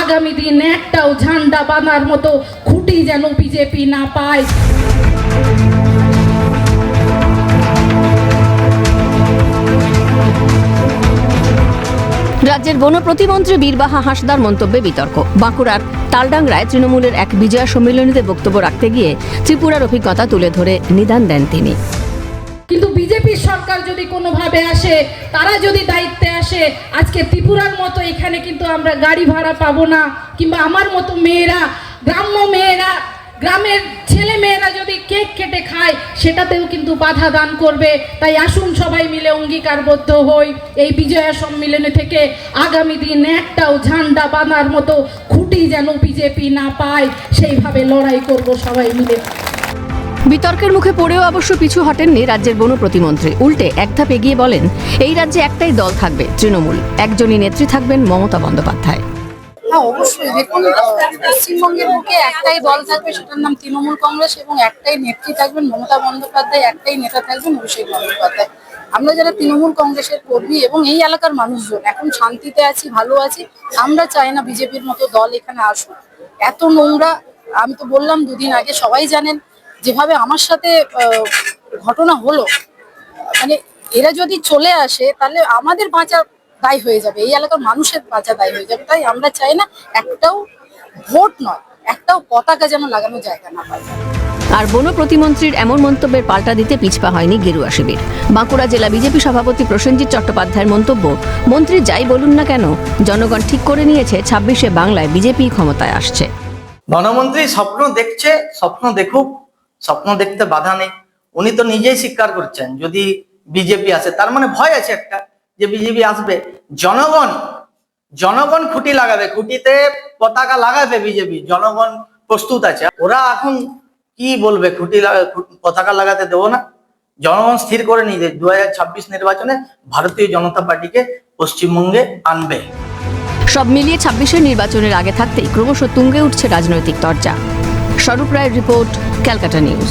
আগামী দিন একটাও ঝান্ডা বাঁধার মতো খুঁটি যেন বিজেপি না পায়। রাজ্যের বন প্রতিমন্ত্রী বীরবাহা হাসদার মন্তব্যে বিতর্ক। বাঁকুড়ার তালডাংরায় তৃণমূলের এক বিজয়া সম্মেলনীতে বক্তব্য রাখতে গিয়ে ত্রিপুরার অভিজ্ঞতা তুলে ধরে নিদান দেন তিনি। কিন্তু বিজেপির সরকার যদি কোনোভাবে আসে তারা যদি দায়িত্বে আসে আজকে ত্রিপুরার মতো এখানে কিন্তু আমরা গাড়ি ভাড়া পাবো না। কিংবা আমার মতো মেয়েরা, গ্রাম্য মেয়েরা, গ্রামের ছেলে মেয়েরা যদি কেক কেটে খায়, সেটাতেও কিন্তু বাধা দান করবে। তাই আসুন সবাই মিলে অঙ্গীকারবদ্ধ হই এই বিজয়া সম্মেলনে থেকে। আগামী দিন একটাও ঝান্ডা বাঁধার মতো খুঁটি যেন বিজেপি না পায়, সেইভাবে লড়াই করব সবাই মিলে। বিতর্কের মুখে পড়েও অবশ্য পিছু হটেননি রাজ্যের বন প্রতিমন্ত্রী। উল্টে এক ধাপ এগিয়ে বলেন, এই রাজ্যে একটাই দল থাকবে, তৃণমূল। একজনই নেত্রী থাকবেন মমতা বন্দ্যোপাধ্যায়। হ্যাঁ অবশ্যই। দেখুন পশ্চিমবঙ্গের বুকে একটাই দল থাকবে, সেটার নাম তৃণমূল কংগ্রেস এবং একটাই নেত্রী থাকবেন মমতা বন্দ্যোপাধ্যায়, একটাই নেতা থাকবেন অভিষেক বন্দ্যোপাধ্যায়। আমরা যারা তৃণমূল কংগ্রেসের কর্মী এবং এই এলাকার মানুষজন, এখন শান্তিতে আছি, ভালো আছি, আমরা চাই না বিজেপির মতো দল এখানে আসুক। এত নোংরা, আমি তো বললাম দুদিন আগে, সবাই জানেন যেভাবে আমার সাথে ঘটনা হলো মানে এরা যদি চলে আসে তাহলে আমাদের বাঁচা দায় হয়ে যাবে। এই এলাকার মানুষের বাঁচা দায় হয়ে যাবে। তাই আমরা চাই না একটাও ভোট নয় একটাও পতাকা যেন লাগানো জায়গা না পায়। আর বন প্রতিমন্ত্রীর এমন মন্তব্যের পাল্টা দিতে পিছপা হয়নি গেরুয়া শিবির। বাঁকুড়া জেলা বিজেপি সভাপতি প্রসেনজিৎ চট্টোপাধ্যায়ের মন্তব্য মন্ত্রী যাই বলুন না কেন জনগণ ঠিক করে নিয়েছে ছাব্বিশে বাংলায় বিজেপি ক্ষমতায় আসছে। বনমন্ত্রী স্বপ্ন দেখছে স্বপ্ন দেখুক স্বপ্ন দেখতে বাধা নেই। উনি তো নিজেই স্বীকার করছেন, যদি বিজেপি আসে, তার মানে ভয় আছে একটা, যে বিজেপি আসবে। জনগণ জনগণ খুঁটি লাগাবে, খুঁটিতে পতাকা লাগাবে বিজেপি জনগণ প্রস্তুত আছে। ওরা এখন কি বলবে, খুঁটি পতাকা লাগাতে দেবো না? জনগণ স্থির করে নিয়ে দু নির্বাচনে ভারতীয় জনতা পার্টিকে পশ্চিমবঙ্গে আনবে। সব মিলিয়ে ছাব্বিশের নির্বাচনের আগে থাকতেই ক্রমশ তুঙ্গে উঠছে রাজনৈতিক তরজা স্বরূপ রায়ের রিপোর্ট ক্যালকাটা নিউজ।